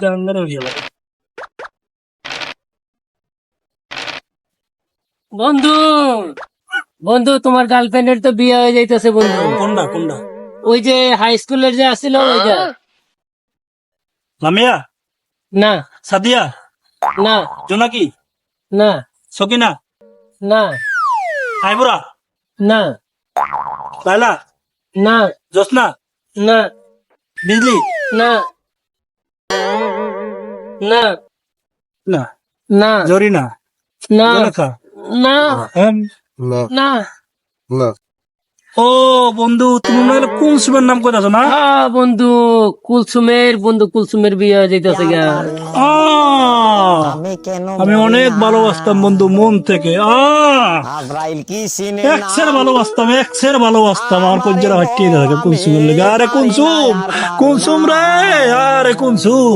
দাঙ্গারে হয়ে গেল। বন্ধু বন্ধু তোমার গার্লফ্রেন্ডের তো বিয়ে হয়ে যাইতেছে বন্ধু। কোনটা কোনটা? ওই যে হাই স্কুলের যে আসছিল ওইটা লামিয়া? না। সাদিয়া? না। জোনাকি? না। সকিনা? না। আইবুরা না। লাইলা না। জোসনা না। বিজলি? না। না। না। না। জরিনা। না। না। না। না। না। ও বন্ধু তুমি কুলসুমের নাম কই না? আ, বন্ধু কুলসুমের বন্ধু কুলসুমের বিয়ে গা। আমি অনেক ভালোবাসতাম বন্ধু মন থেকে। আহ আব্রাইল কি সিনে একসের ভালোবাসতাম একসের ভালোবাসতাম আমার কঞ্জারা হাটিয়ে থাকে কুলসুমের লেগে। আরে কুলসুম কুলসুম রে আরে কুলসুম।